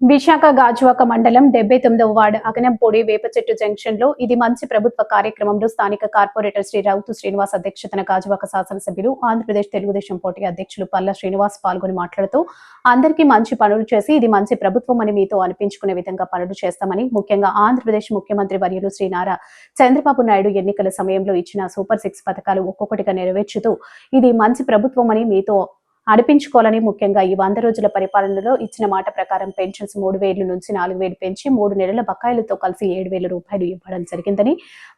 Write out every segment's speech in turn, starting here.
విశాఖ గాజువాక మండలం డెబ్బై తొమ్మిదవ వార్డు అగనంపూడి వేప చెట్టు జంక్షన్లో ఇది మంచి ప్రభుత్వ కార్యక్రమంలో స్థానిక కార్పొరేటర్ శ్రీ రౌతు శ్రీనివాస్ అధ్యక్షతన గాజువాక శాసనసభ్యులు ఆంధ్రప్రదేశ్ తెలుగుదేశం పార్టీ అధ్యక్షులు పల్లా శ్రీనివాస్ పాల్గొని మాట్లాడుతూ అందరికీ మంచి పనులు చేసి ఇది మంచి ప్రభుత్వం అని మీతో అనిపించుకునే విధంగా పనులు చేస్తామని ముఖ్యంగా ఆంధ్రప్రదేశ్ ముఖ్యమంత్రి వర్యులు శ్రీ నారా చంద్రబాబు నాయుడు ఎన్నికల సమయంలో ఇచ్చిన సూపర్ సిక్స్ పథకాలు ఒక్కొక్కటిగా నెరవేర్చుతూ ఇది మంచి ప్రభుత్వం అని మీతో అడిపించుకోవాలని ముఖ్యంగా ఈ వంద రోజుల పరిపాలనలో ఇచ్చిన మాట ప్రకారం పెన్షన్స్ మూడు వేలు నుంచి నాలుగు వేలు పెంచి మూడు నెలల బకాయిలతో కలిసి ఏడు వేల రూపాయలు ఇవ్వడం జరిగిందని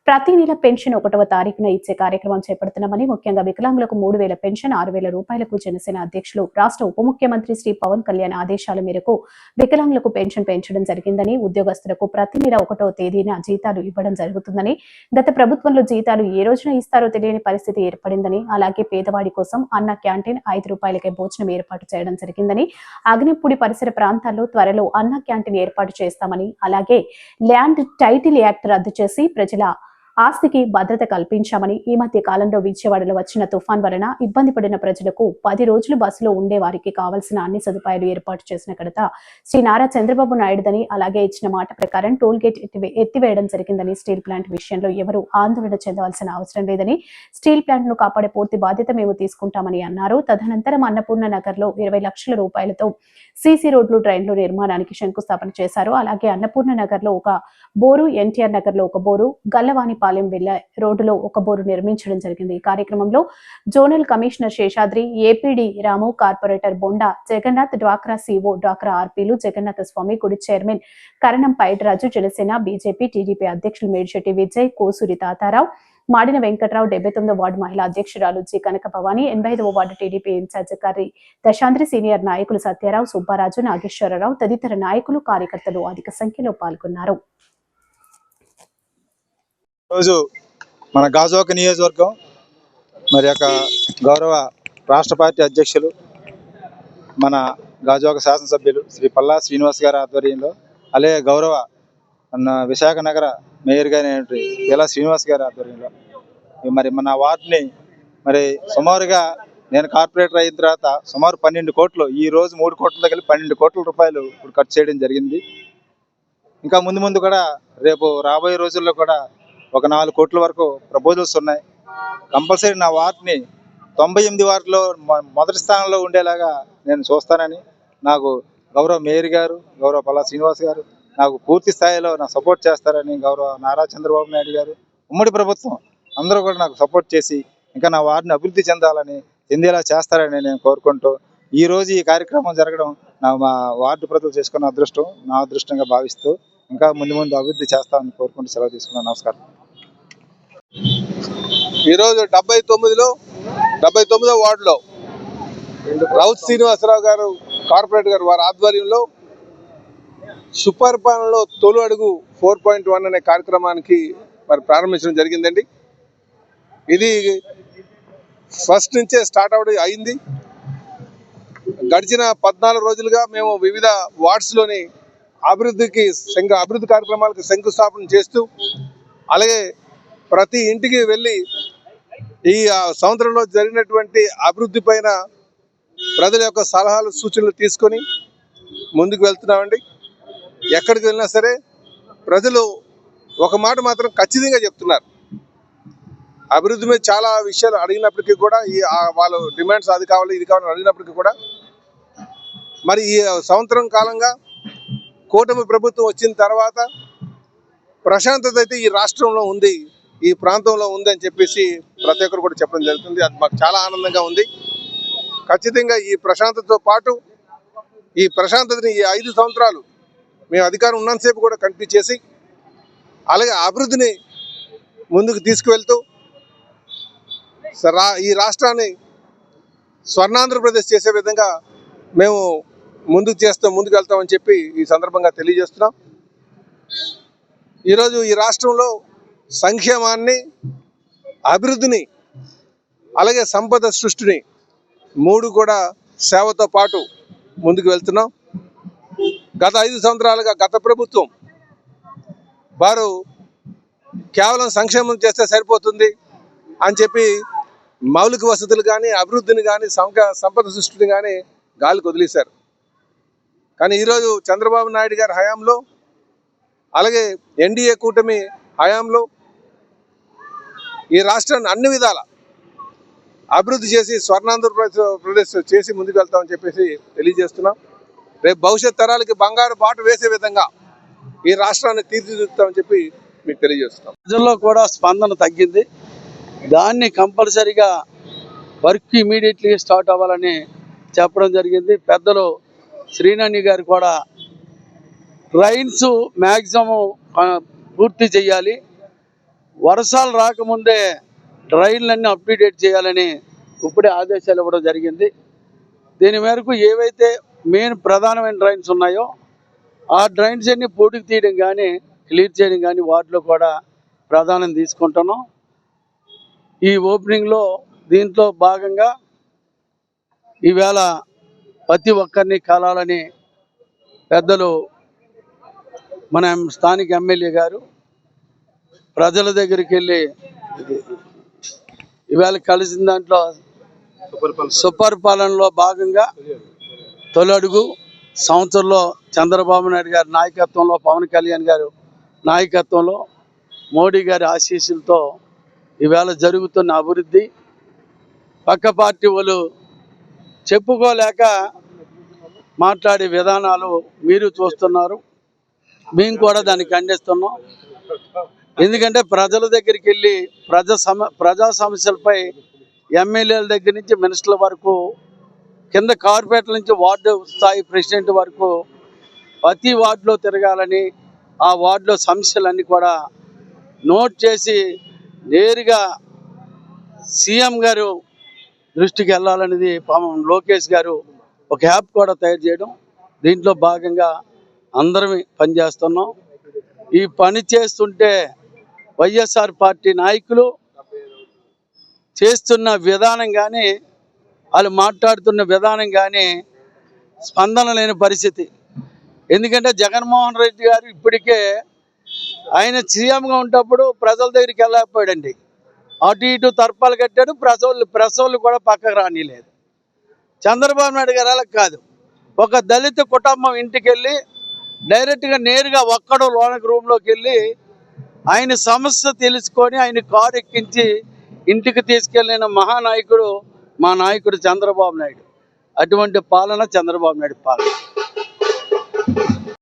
ప్రతి నెల పెన్షన్ ఒకటవ తారీఖున ఇచ్చే కార్యక్రమం చేపడుతున్నామని ముఖ్యంగా వికలాంగులకు మూడు వేల పెన్షన్ ఆరు వేల రూపాయలకు జనసేన అధ్యక్షులు రాష్ట్ర ఉప ముఖ్యమంత్రి శ్రీ పవన్ కళ్యాణ్ ఆదేశాల మేరకు వికలాంగులకు పెన్షన్ పెంచడం జరిగిందని ఉద్యోగస్తులకు ప్రతి నెల ఒకటవ తేదీన జీతాలు ఇవ్వడం జరుగుతుందని గత ప్రభుత్వంలో జీతాలు ఏ రోజున ఇస్తారో తెలియని పరిస్థితి ఏర్పడిందని అలాగే పేదవాడి కోసం అన్న క్యాంటీన్ ఐదు రూపాయలకే భోజనం ఏర్పాటు చేయడం జరిగిందని అగ్నిపూడి పరిసర ప్రాంతాల్లో త్వరలో అన్న క్యాంటీన్ ఏర్పాటు చేస్తామని అలాగే ల్యాండ్ టైటిల్ యాక్ట్ రద్దు చేసి ప్రజల ఆస్తికి భద్రత కల్పించామని ఈ మధ్య కాలంలో విజయవాడలో వచ్చిన తుఫాన్ వలన ఇబ్బంది పడిన ప్రజలకు పది రోజులు బస్సులో ఉండే వారికి కావలసిన అన్ని సదుపాయాలు ఏర్పాటు చేసిన ఘనత శ్రీ నారా చంద్రబాబు నాయుడుదని అలాగే ఇచ్చిన మాట ప్రకారం టోల్ గేట్ ఎత్తివేయడం జరిగిందని స్టీల్ ప్లాంట్ విషయంలో ఎవరు ఆందోళన చెందవలసిన అవసరం లేదని స్టీల్ ప్లాంట్ను కాపాడే పూర్తి బాధ్యత మేము తీసుకుంటామని అన్నారు. తదనంతరం అన్నపూర్ణ నగర్లో ఇరవై లక్షల రూపాయలతో సీసీ రోడ్లు ట్రైన్లు నిర్మాణానికి శంకుస్థాపన చేశారు. అలాగే అన్నపూర్ణ నగర్లో ఒక బోరు ఎన్టీఆర్ నగర్లో ఒక బోరు పాలెం వెళ్ళే రోడ్డులో ఒక బోరు నిర్మించడం జరిగింది. ఈ కార్యక్రమంలో జోనల్ కమిషనర్ శేషాద్రి ఏపీడీ రాము కార్పొరేటర్ బొండా జగన్నాథ్ డ్వాక్రా సిఓ డ్వాక్రా ఆర్పీలు జగన్నాథ స్వామి గుడి చైర్మన్ కరణం పైటరాజు జనసేన బీజేపీ టీడీపీ అధ్యక్షులు మేడిశెట్టి విజయ్ కోసూరి తాతారావు మాడిన వెంకట్రావు డెబ్బై తొమ్మిదో వార్డు మహిళా అధ్యక్షురాలు జి కనక భవాని ఎనభై ఐదవ ward TDP incharge Karri Dasandri senior నాయకులు సత్యారావు సుబ్బారాజు నాగేశ్వరరావు తదితర నాయకులు కార్యకర్తలు అధిక సంఖ్యలో పాల్గొన్నారు. రోజు మన గాజువాక నియోజకవర్గం మరి యొక్క గౌరవ రాష్ట్ర పార్టీ అధ్యక్షులు మన గాజువాక శాసనసభ్యులు శ్రీ పల్లా శ్రీనివాస్ గారి ఆధ్వర్యంలో అలాగే గౌరవ మన విశాఖ నగర మేయర్ గారి ఇలా శ్రీనివాస్ గారి ఆధ్వర్యంలో మరి మన వార్డుని మరి సుమారుగా నేను కార్పొరేటర్ అయిన తర్వాత సుమారు పన్నెండు కోట్లు ఈ రోజు మూడు కోట్ల దగ్గర పన్నెండు కోట్ల రూపాయలు ఇప్పుడు ఖర్చు చేయడం జరిగింది. ఇంకా ముందు ముందు కూడా రేపు రాబోయే రోజుల్లో కూడా ఒక నాలుగు కోట్ల వరకు ప్రపోజల్స్ ఉన్నాయి. కంపల్సరీ నా వార్డ్ని తొంభై ఎనిమిది వార్డులో మొదటి స్థానంలో ఉండేలాగా నేను చూస్తానని నాకు గౌరవ మేయర్ గారు గౌరవ పల్లా శ్రీనివాస్ గారు నాకు పూర్తి స్థాయిలో నా సపోర్ట్ చేస్తారని గౌరవ నారా చంద్రబాబు నాయుడు గారు ఉమ్మడి ప్రభుత్వం అందరూ కూడా నాకు సపోర్ట్ చేసి ఇంకా నా వార్డుని అభివృద్ధి చెందాలని చెందేలా చేస్తారని నేను కోరుకుంటూ ఈ రోజు ఈ కార్యక్రమం జరగడం నా మా వార్డు ప్రజలు చేసుకున్న అదృష్టం నా అదృష్టంగా భావిస్తూ ఇంకా ముందు ముందు అభివృద్ధి చేస్తామని కోరుకుంటూ సెలవు తీసుకున్నాను. నమస్కారం. ఈరోజు డెబ్బై తొమ్మిదిలో డెబ్బై తొమ్మిదో వార్డులో రౌత్ శ్రీనివాసరావు గారు కార్పొరేట్ గారు వారి ఆధ్వర్యంలో సుపరిపాలనలో తొలి అడుగు ఫోర్ పాయింట్ వన్ అనే కార్యక్రమానికి మరి ప్రారంభించడం జరిగిందండి. ఇది ఫస్ట్ నుంచే స్టార్ట్ అవడం అయింది. గడిచిన పద్నాలుగు రోజులుగా మేము వివిధ వార్డ్స్లోని అభివృద్ధికి శంకు అభివృద్ధి కార్యక్రమాలకు శంకుస్థాపన చేస్తూ అలాగే ప్రతి ఇంటికి వెళ్ళి ఈ సంవత్సరంలో జరిగినటువంటి అభివృద్ధి పైన ప్రజల యొక్క సలహాలు సూచనలు తీసుకొని ముందుకు వెళ్తున్నామండి. ఎక్కడికి వెళ్ళినా సరే ప్రజలు ఒక మాట మాత్రం ఖచ్చితంగా చెప్తున్నారు. అభివృద్ధి మీద చాలా విషయాలు అడిగినప్పటికీ కూడా ఈ వాళ్ళు వాళ్ళ డిమాండ్స్ అది కావాలి ఇది కావాలని అడిగినప్పటికీ కూడా మరి ఈ సంవత్సరం కాలంగా కూటమి ప్రభుత్వం వచ్చిన తర్వాత ప్రశాంతత అయితే ఈ రాష్ట్రంలో ఉంది. ఈ ప్రాంతంలో ఉంది అని చెప్పేసి ప్రతి ఒక్కరు కూడా చెప్పడం జరుగుతుంది. అది మాకు చాలా ఆనందంగా ఉంది. ఖచ్చితంగా ఈ ప్రశాంతతతో పాటు ఈ ప్రశాంతతని ఈ ఐదు సంవత్సరాలు మేము అధికారం ఉన్నంతసేపు కూడా కనిపించేసి అలాగే అభివృద్ధిని ముందుకు తీసుకువెళ్తూ స- రా- ఈ రాష్ట్రాన్ని స్వర్ణాంధ్రప్రదేశ్ చేసే విధంగా మేము ముందుకు చేస్తాం ముందుకు వెళ్తామని చెప్పి ఈ సందర్భంగా తెలియజేస్తున్నాం. ఈరోజు ఈ రాష్ట్రంలో సంక్షేమాన్ని అభివృద్ధిని అలాగే సంపద సృష్టిని మూడు కూడా సేవతో పాటు ముందుకు వెళ్తున్నాం. గత ఐదు సంవత్సరాలుగా గత ప్రభుత్వం వారు కేవలం సంక్షేమం చేస్తే సరిపోతుంది అని చెప్పి మౌలిక వసతులు కానీ అభివృద్ధిని కానీ సంక సంపద సృష్టిని కానీ గాలికి వదిలేశారు. కానీ ఈరోజు చంద్రబాబు నాయుడు గారి హయాంలో అలాగే ఎన్డీఏ కూటమి హయాంలో ఈ రాష్ట్రాన్ని అన్ని విధాల అభివృద్ధి చేసి స్వర్ణాంధ్రప్రదేశ్ చేసి ముందుకు వెళ్తామని చెప్పేసి తెలియజేస్తున్నాం. రేపు భవిష్యత్ తరాలకి బంగారు బాటు వేసే విధంగా ఈ రాష్ట్రాన్ని తీర్చిదిద్దుతామని చెప్పి మీకు తెలియజేస్తున్నాం. ప్రజల్లో కూడా స్పందన తగ్గింది. దాన్ని కంపల్సరిగా వర్క్ ఇమీడియట్లీ స్టార్ట్ అవ్వాలని చెప్పడం జరిగింది. పెద్దలు శ్రీనాని గారు కూడా ట్రైన్స్ మ్యాక్సిమం పూర్తి చేయాలి. వర్షాలు రాకముందే ట్రైన్లన్నీ అప్డేట్ చేయాలని ఇప్పుడే ఆదేశాలు ఇవ్వడం జరిగింది. దీని మేరకు ఏవైతే మెయిన్ ప్రధానమైన ట్రైన్స్ ఉన్నాయో ఆ డ్రైన్స్ అన్ని పూటికి తీయడం కానీ క్లియర్ చేయడం కానీ వాటిలో కూడా ప్రధానం తీసుకుంటున్నాం. ఈ ఓపెనింగ్లో దీంట్లో భాగంగా ఈవేళ ప్రతి ఒక్కరిని కలాలని పెద్దలు మన స్థానిక ఎమ్మెల్యే గారు ప్రజల దగ్గరికి వెళ్ళి ఈవేళ కలిసిన దాంట్లో సుపరిపాలనలో భాగంగా తొలి అడుగు సంవత్సరంలో చంద్రబాబు నాయుడు గారి నాయకత్వంలో పవన్ కళ్యాణ్ గారు నాయకత్వంలో మోడీ గారి ఆశీస్సులతో ఈవేళ జరుగుతున్న అభివృద్ధి. పక్క పార్టీ వాళ్ళు చెప్పుకోలేక మాట్లాడే విధానాలు మీరు చూస్తున్నారు. మేము కూడా దాన్ని ఖండిస్తున్నాం. ఎందుకంటే ప్రజల దగ్గరికి వెళ్ళి ప్రజా సమ ప్రజా సమస్యలపై ఎమ్మెల్యేల దగ్గర నుంచి మినిస్టర్ల వరకు కింద కార్పొరేట్ల నుంచి వార్డు స్థాయి ప్రెసిడెంట్ వరకు ప్రతి వార్డులో తిరగాలని ఆ వార్డులో సమస్యలన్నీ కూడా నోట్ చేసి నేరుగా సీఎం గారు దృష్టికి వెళ్ళాలనేది పాపం లోకేష్ గారు ఒక యాప్ కూడా తయారు చేయడం. దీంట్లో భాగంగా అందరం పనిచేస్తున్నాం. ఈ పని చేస్తుంటే వైఎస్ఆర్ పార్టీ నాయకులు చేస్తున్న విధానం కానీ వాళ్ళు మాట్లాడుతున్న విధానం కానీ స్పందన లేని పరిస్థితి. ఎందుకంటే జగన్మోహన్ రెడ్డి గారు ఇప్పటికే ఆయన సీఎంగా ఉన్నప్పుడు ప్రజల దగ్గరికి వెళ్ళకపోయాడండి. అటు ఇటు తర్పాలు కట్టాడు ప్రసవులు ప్రసవులు కూడా పక్కకు రానిలేదు. చంద్రబాబు నాయుడు గారు అలా కాదు. ఒక దళిత కుటుంబం ఇంటికి వెళ్ళి డైరెక్ట్గా నేరుగా ఒక్కడు లోనకి రూమ్లోకి వెళ్ళి ఆయన సమస్య తెలుసుకొని ఆయన కారు ఎక్కించి ఇంటికి తీసుకెళ్ళిన మహానాయకుడు మా నాయకుడు చంద్రబాబు నాయుడు. అటువంటి పాలన చంద్రబాబు నాయుడు పాలన.